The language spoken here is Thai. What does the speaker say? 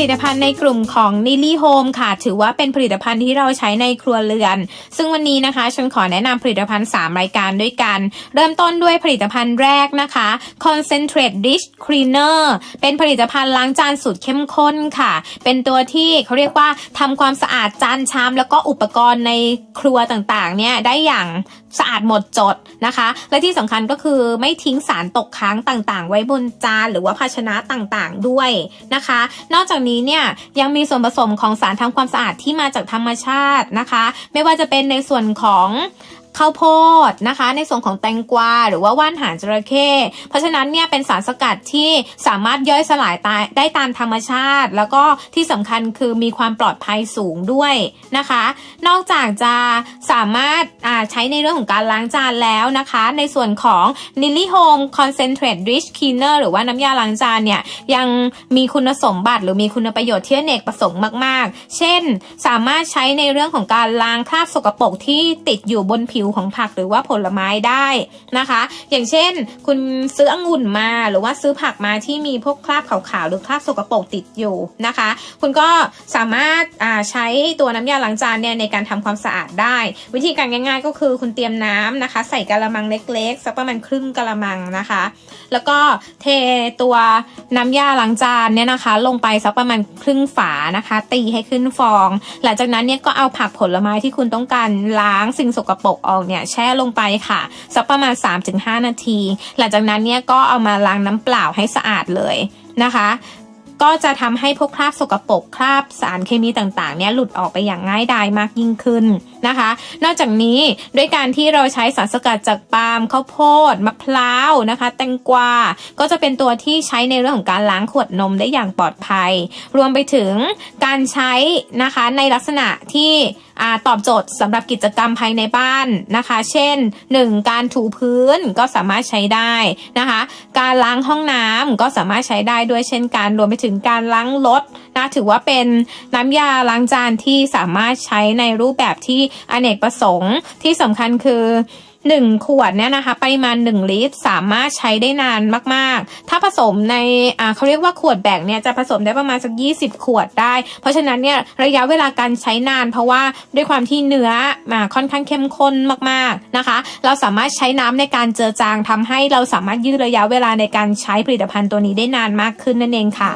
ลิตภัณฑ์ในกลุ่มของ n i l y Home ค่ะ ถือว่าเป็นผลิตภัณฑ์ที่เราใช้ในครัวเรือน ซึ่งวันนี้นะคะฉันขอแนะนำผลิตภัณฑ์ 3 รายการด้วยกัน เริ่มต้นด้วยผลิตภัณฑ์แรกนะคะ Concentrate Dish Cleaner เป็นผลิตภัณฑ์ล้างจานสูตรเข้มข้นค่ะ เป็นตัวที่เขาเรียกว่าทำความสะอาดจานชามแล้วก็อุปกรณ์ในครัวต่างๆเนี่ยได้อย่างสะอาดหมดจดนะคะ และที่สำคัญก็คือไม่ทิ้งสารตกค้างต่างๆ ไว้บนจานหรือว่าภาชนะต่างๆด้วยนะคะ นอกจากนี้เนี่ยยังมีส่วนผสมของสารทำความสะอาดที่มาจากธรรมชาตินะคะ ไม่ว่าจะเป็นในส่วนของ ข้าวโพดนะคะ ในส่วนของแตงกวาหรือว่าว่านหางจระเข้เพราะฉะนั้นเนี่ยเป็นสารสกัดที่สามารถย่อยสลายตายได้ตามธรรมชาติ แล้วก็ที่สำคัญคือมีความปลอดภัยสูงด้วยนะคะ นอกจากจะสามารถาใช้ในเรื่องของการล้างจานแล้วนะคะ ในส่วนของ n i l y Home Concentrate Dish Cleaner หรือว่าน้ำยาล้างจานเนี่ยยังมีคุณสมบัติหรือมีคุณประโยชน์ที่เนกประสงค์มาก ๆ เช่น สามารถใช้ในเรื่องของการล้างคราบสกปรกที่ติดอยู่บนผิวของผักหรือว่าผลไม้ได้นะคะ อย่างเช่น คุณซื้อองุ่นมาหรือว่าซื้อผักมาที่มีพวกคราบขาวๆหรือคราบสกปรกติดอยู่นะคะ คุณก็สามารถาใช้ตัวน้ำยาล้างจานเนี่ยในการทำความสะอาดได้ วิธีการง่าย ๆ ก็คือคุณเตรียมน้ำนะคะ ใส่กะละมังเล็กๆสักประมาณครึ่งกะละมังนะคะ แล้วก็เทตัวน้ำยาล้างจานเนี่ยนะคะ ลงไปสักประมาณครึ่งฝานะคะ ตีให้ขึ้นฟอง หลังจากนั้นเนี่ยก็เอาผักผลไม้ที่คุณต้องการล้างสิ่งสกปรกออกเนี่ยแช่ลงไปค่ะสักประมาณ 3-5 นาที หลังจากนั้นเนี่ยก็เอามาล้างน้ำเปล่าให้สะอาดเลยนะคะ ก็จะทำให้พวกคราบสกปรกคราบสารเคมีต่างๆ เนี่ยหลุดออกไปอย่างง่ายดายมากยิ่งขึ้นนะคะ นอกจากนี้ด้วยการที่เราใช้สารสกัดจากปาล์มข้าวโพดมะพร้าวนะคะ แตงกวา ก็จะเป็นตัวที่ใช้ในเรื่องของการล้างขวดนมได้อย่างปลอดภัย รวมไปถึงการใช้นะคะในลักษณะที่ อตอบโจทย์สำหรับกิจกรรมภายในบ้านนะคะ เช่น 1. การถูพื้นก็สามารถใช้ได้นะคะ การล้างห้องน้ำก็สามารถใช้ได้ด้วยเช่นกันรวมไปถึงการล้างรถนะถือว่าเป็นน้ำยาล้างจานที่สามารถใช้ในรูปแบบที่อเนกประสงค์ที่สำคัญคือ 1 ขวดเนี่ยนะคะปริมาณ 1 ลิตร สามารถใช้ได้นานมาก ๆ ถ้าผสมในอ่าเขาเรียกว่าขวดแบ่งเนี่ยจะผสมได้ประมาณสัก 20 ขวดได้ เพราะฉะนั้นเนี่ยระยะเวลาการใช้นาน เพราะว่าด้วยความที่เนื้อมาค่อนข้างเข้มข้นมาก ๆ นะคะ เราสามารถใช้น้ำในการเจือจางทำให้เราสามารถยืดระยะเวลาในการใช้ผลิตภัณฑ์ตัวนี้ได้นานมากขึ้นนั่นเองค่ะ